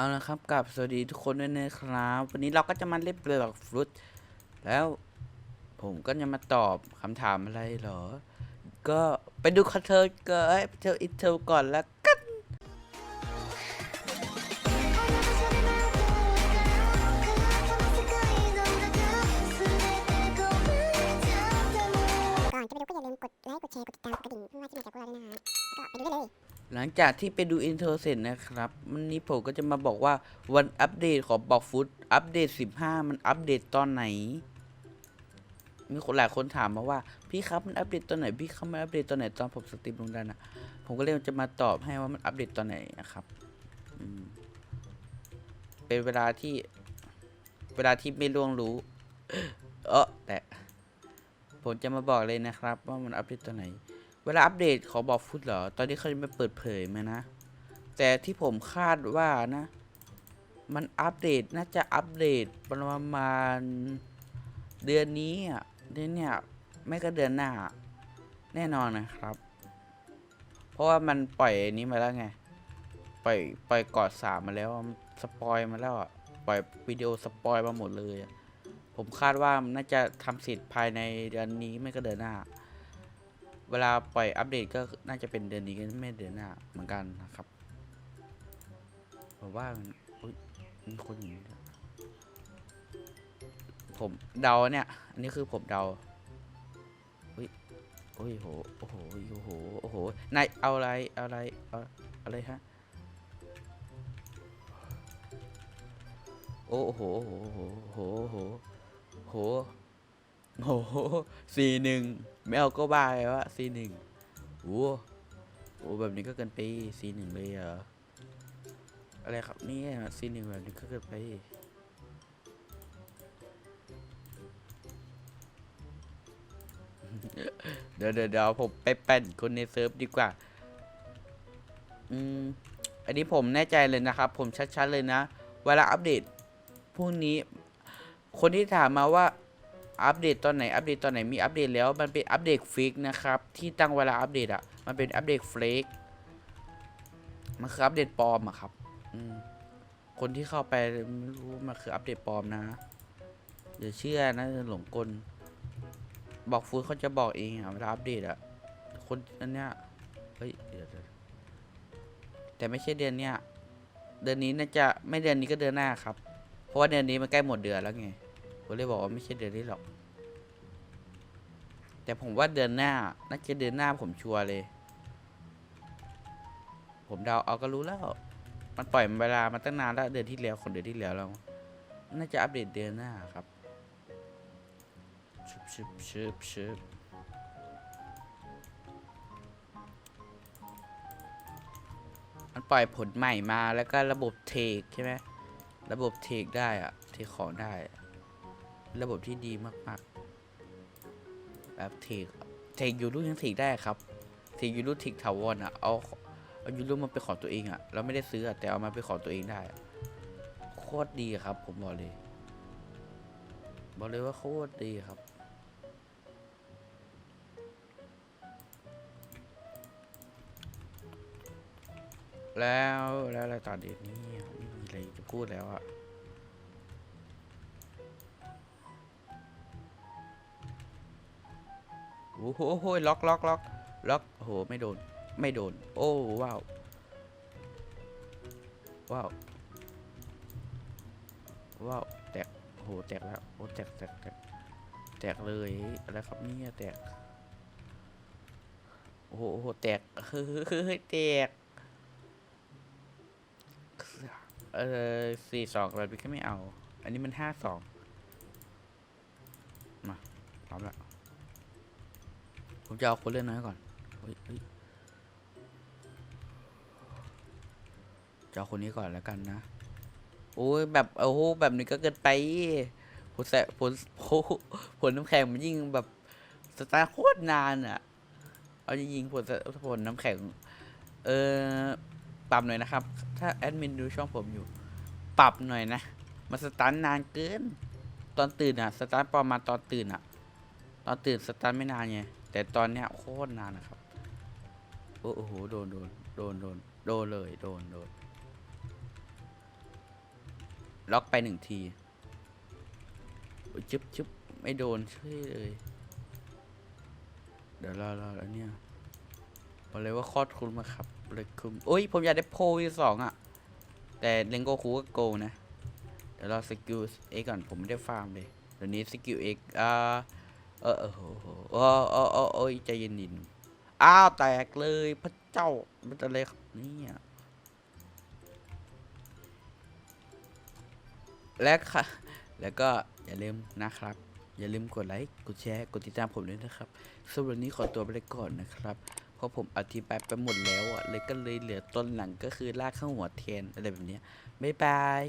เอาละครับกับสวัสดีทุกคนด้วยนะครับ วันนี้เราก็จะมาเล่นเปลือกฟรุตแล้วผมก็จะมาตอบคำถามอะไรหรอ ก็ไปดูคอนเทนต์ก่อนเอ้ยไปเจออินเทอร์ก่อนแล้วกันก่อนจะไปดูก็อย่าลืมกดไลค์กดแชร์กดติดตามกดกระดิ่งเพื่อไม่ให้พลาดคลิปใหม่จากพวกเราด้วยนะฮะแล้วก็ไปดูได้เลย หลังจากที่ไปดูอินเทอร์เสร็จนะครับ วันนี้ผมก็จะมาบอกว่าวันอัปเดตของบอกฟุตอัปเดต 15 มันอัปเดตตอนไหน มีคนหลายคนถามมาว่า พี่ครับมันอัปเดตตอนไหน พี่ครับมันอัปเดตตอนไหนตอนผมสตรีมลงดันนะผมก็เลยจะมาตอบให้ว่ามันอัปเดตตอนไหนนะครับเป็นเวลาที่ เวลาที่ไม่ล่วงรู้ เออแต่ผมจะมาบอกเลยนะครับ ว่ามันอัปเดตตอนไหน เวลาอัปเดตขอบอกฟุตเหรอ ตอนนี้เขาจะไม่เปิดเผยมานะ แต่ที่ผมคาดว่านะ มันอัปเดตน่าจะอัปเดตประมาณเดือนนี้อะเดือนเนี้ยไม่ก็เดือนหน้า แน่นอนนะครับ เพราะว่ามันปล่อยอันนี้มาแล้วไง ปล่อยปล่อยกอดสามมาแล้วสปอยมาแล้วอะปล่อยวิดีโอสปอยมาหมดเลย ผมคาดว่ามันน่าจะทำเสร็จภายในเดือนนี้ไม่ก็เดือนหน้า เวลาปล่อยอัปเดตก็น่าจะเป็นเดือนนี้ก็ไม่เดือนหน้าเหมือนกันนะครับผมว่ามันคนอย่างนี้ผมเดาเนี่ย อันนี้คือผมเดาอุ้ยโอ้ยโห โอ้โห โอ้โห โอ้โห นาย เอาอะไร เอาอะไร เอาอะไรฮะ โอ้โห โอ้โห โอ้โห โอ้โห โอ้โหสี่หนึ่งไม่เอาก็บ้าเลยวะสี่หนึ่งโอ้โหแบบนี้ก็เกินไปสี่หนึ่งเลยเหรออะไรครับเนี่ยสี่หนึ่งแบบนี้ก็เกินไปเดี๋ยวเดี๋ยวเดี๋ยวผมไปเป็นคนในเซิร์ฟดีกว่า อืม อันนี้ผมแน่ใจเลยนะครับ ผมชัดๆเลยนะ เวลาอัปเดตพรุ่งนี้ คนที่ถามมาว่า อัปเดตตอนไหนอัปเดตตอนไหนมีอัปเดตแล้วมันเป็นอัปเดตฟิกนะครับที่ตั้งเวลาอัปเดตอะมันเป็นอัปเดตเฟกมันคืออัปเดตปลอมอะครับคนที่เข้าไปไม่รู้มันคืออัปเดตปลอมนะอย่าเชื่อนะหลงกล บอกฟูดเขาจะบอกเองอะเวลาอัปเดตอะคนอันเนี้ยเฮ้ยเดี๋ยวแต่ไม่ใช่เดือนเนี้ยเดือนนี้น่าจะไม่เดือนนี้ก็เดือนหน้าครับ เพราะว่าเดือนนี้มันใกล้หมดเดือนแล้วไง ผมเลยบอกว่าไม่ใช่เดือนนี้หรอก แต่ผมว่าเดือนหน้าน่าจะเดือนหน้าผมชัวร์เลย ผมเดาเอาก็รู้แล้ว มันปล่อยเวลามาตั้งนานแล้วเดือนที่แล้วคนเดือนที่แล้วแล้วน่าจะอัปเดตเดือนหน้าครับชึบชึบชึบชึบมันปล่อยผลใหม่มาแล้วก็ระบบเทคใช่ไหมระบบเทคได้อะเทคของได้ ระบบที่ดีมากๆแบบเทคเทคยูรูยังเทคได้ครับเทคยูรูเทคถาวรอะเอาเอายูรูมาเป็นของตัวเองอะเราไม่ได้ซื้ออะแต่เอามาเป็นของตัวเองได้โคตรดีครับ ผมบอกเลย บอกเลยว่าโคตรดีครับแล้วแล้วอะไรต่อเด็ดนี่ไม่มีอะไรจะพูดแล้วอะ โอ้โหโอ้ยล็อกล็อกล็อกล็อกโอ้โหไม่โดน ไม่โดน โอ้ว้าว ว้าว ว้าว แตกโอ้โหแตกแล้ว โอ้แตกแตกแตกแตกเลยอะไรครับเนี่ยแตก โอ้โหแตก เฮ้ยแตก เออสี่สองแบบนี้ก็ไม่เอา อันนี้มันห้าสอง มาพร้อมละ ผมจะเอาคนเล่นน้อยก่อนจะเอาคนนี้ก่อนแล้วกันนะ โอ้ยแบบโอ้โหแบบนี้ก็เกินไป ผลแสผลโอ้ผลน้ำแข็งมันยิ่งแบบสตาร์โคตรนานอะ เอาจริงๆผลผลน้ำแข็ง เออปรับหน่อยนะครับ ถ้าแอดมินดูช่องผมอยู่ ปรับหน่อยนะ มันสตาร์นานเกิน ตอนตื่นอะสตาร์ประมาณตอนตื่นอะตอนตื่นสตาร์ไม่นานไง แต่ตอนเนี้ยโคตรนานนะครับ โอ้โหโดนโดนโดนโดนโดนเลยโดนโดนล็อกไปหนึ่งทีจึ๊บจึ๊บไม่โดนเช่วยเลย เดี๋ยวรอรอแล้วเนี่ยบอกเลยว่าคอดคุณมาครับเลยคุณโอ้ยผมอยากได้โพลี่สองอะ แต่เลงโกคูก็โกนะ เดี๋ยวรอสกิลเอ็กก่อนผมไม่ได้ฟาร์มเลยเดี๋ยวนี้สกิลเอ็กอ่า เออเออโหโออเออเออเอยใจเย็นดินอ้าวแตกเลยพระเจ้ามันอะไรครับเนี่ยและค่ะ แล้วก็อย่าลืมนะครับ อย่าลืมกดไลค์กดแชร์กดติดตามผมด้วยนะครับสำหรับวันนี้ขอตัวไปเลยก่อนนะครับ เพราะผมอธิบายไปหมดแล้วอะเลยก็เลยเหลือต้นหลังก็คือลากข้างหัวแทนอะไรแบบนี้บ๊ายบาย